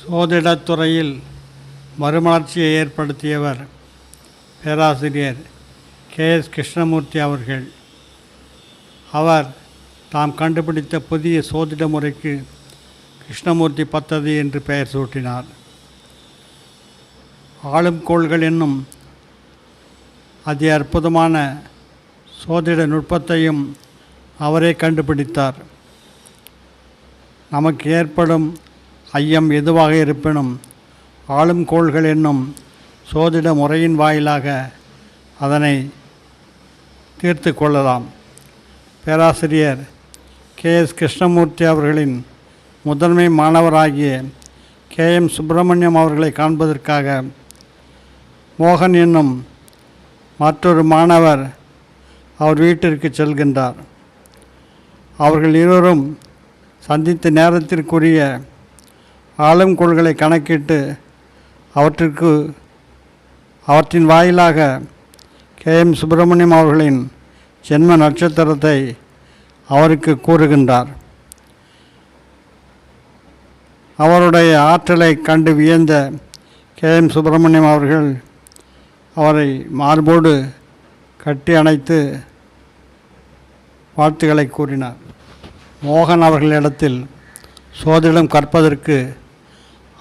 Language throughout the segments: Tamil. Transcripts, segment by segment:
சோதிடத்துறையில் மறுமலர்ச்சியை ஏற்படுத்தியவர் பேராசிரியர் கே எஸ் கிருஷ்ணமூர்த்தி அவர்கள். அவர் தாம் கண்டுபிடித்த புதிய சோதிட முறைக்கு கிருஷ்ணமூர்த்தி பத்ததி என்று பெயர் சூட்டினார். ஆளும் கோள்கள் என்னும் அதி அற்புதமான சோதிட நுட்பத்தையும் அவரே கண்டுபிடித்தார். நமக்கு ஏற்படும் ஐயம் எதுவாக இருப்பினும் ஆளும் கோள்கள் என்னும் சோதிட முறையின் வாயிலாக அதனை தீர்த்து கொள்ளலாம். பேராசிரியர் கே. எஸ். கிருஷ்ணமூர்த்தி அவர்களின் முதன்மை மாணவராகிய கே. எம். சுப்பிரமணியம் அவர்களை காண்பதற்காக மோகன் என்னும் மற்றொரு மாணவர் அவர் வீட்டிற்கு செல்கின்றார். அவர்கள் இருவரும் சந்தித்த நேரத்திற்குரிய ஆழங்கோள்களை கணக்கிட்டு அவற்றிற்கு அவற்றின் வாயிலாக கே எம் சுப்பிரமணியம் அவர்களின் ஜென்ம நட்சத்திரத்தை அவருக்கு கூறுகின்றார். அவருடைய ஆற்றலை கண்டு வியந்த கே எம் சுப்பிரமணியம் அவர்கள் அவரை மார்போடு கட்டி அணைத்து வாழ்த்துக்களை கூறினார். மோகன் அவர்களிடத்தில் சோதிடம் கற்பதற்கு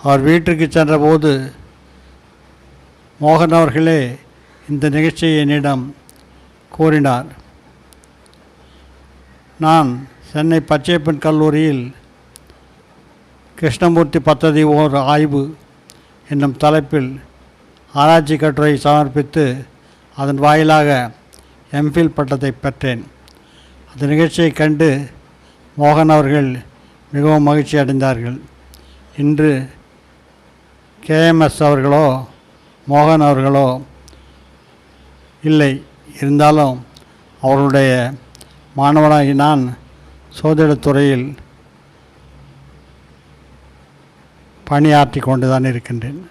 அவர் வீட்டிற்கு சென்றபோது மோகன் அவர்களே இந்த நிகழ்ச்சியை என்னிடம் கூறினார் நான் சென்னை பச்சையப்பன் கல்லூரியில் கிருஷ்ணமூர்த்தி பத்ததி ஓர் ஆய்வு என்னும் தலைப்பில் ஆராய்ச்சி கட்டுரை சமர்ப்பித்து அதன் வாயிலாக எம்ஃபில் பட்டத்தை பெற்றேன். அந்த நிகழ்ச்சியை கண்டு மோகன் அவர்கள் மிகவும் மகிழ்ச்சி அடைந்தார்கள். இன்று கேஎம்எஸ் அவர்களோ மோகன் அவர்களோ இல்லை. இருந்தாலும் அவர்களுடைய மாணவனாகி நான் சோதிடத்துறையில் பணியாற்றி கொண்டு தான் இருக்கின்றேன்.